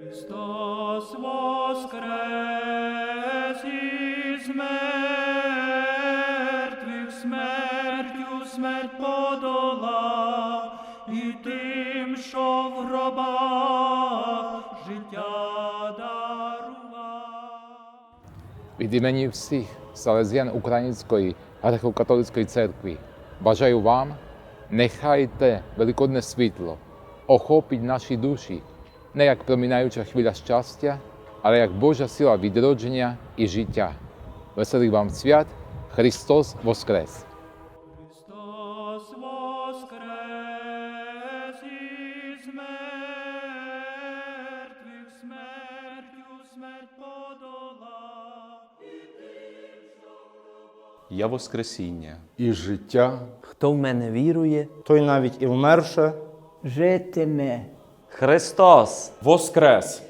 Христос воскрес із мертвих, смертю смерть подолав, і тим, що в гробах життя дарував. Від імені всіх Салезіян Української греко-католицької церкви бажаю вам, нехай те великодне світло охопить наші душі не як промінаюча хвиля щастя, але як Божа сила відродження і життя. Веселих вам свят Христос Воскрес! Я Воскресіння. і життя, Хто в мене вірує, той навіть і вмерше, житиме. Христос! Воскрес!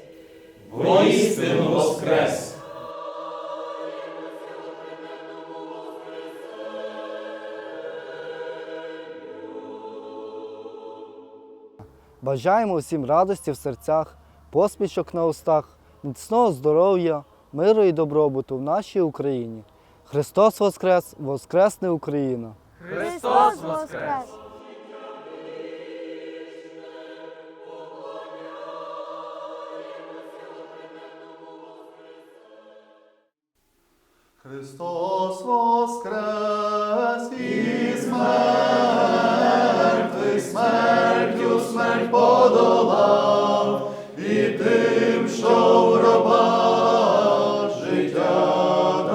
бажаємо усім радості в серцях, посмішок на устах, міцного здоров'я, миру і добробуту в нашій Україні. Христос Воскрес! Воскресне Україна! Христос Воскрес! Христос воскрес із мертвих, смертю смерть подолав, і тим, що в гробах життя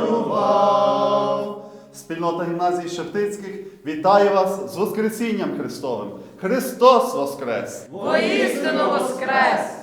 дарував. Спільнота гімназії Шептицьких вітає вас з Воскресінням Христовим. Христос Воскрес! Воістину Воскрес!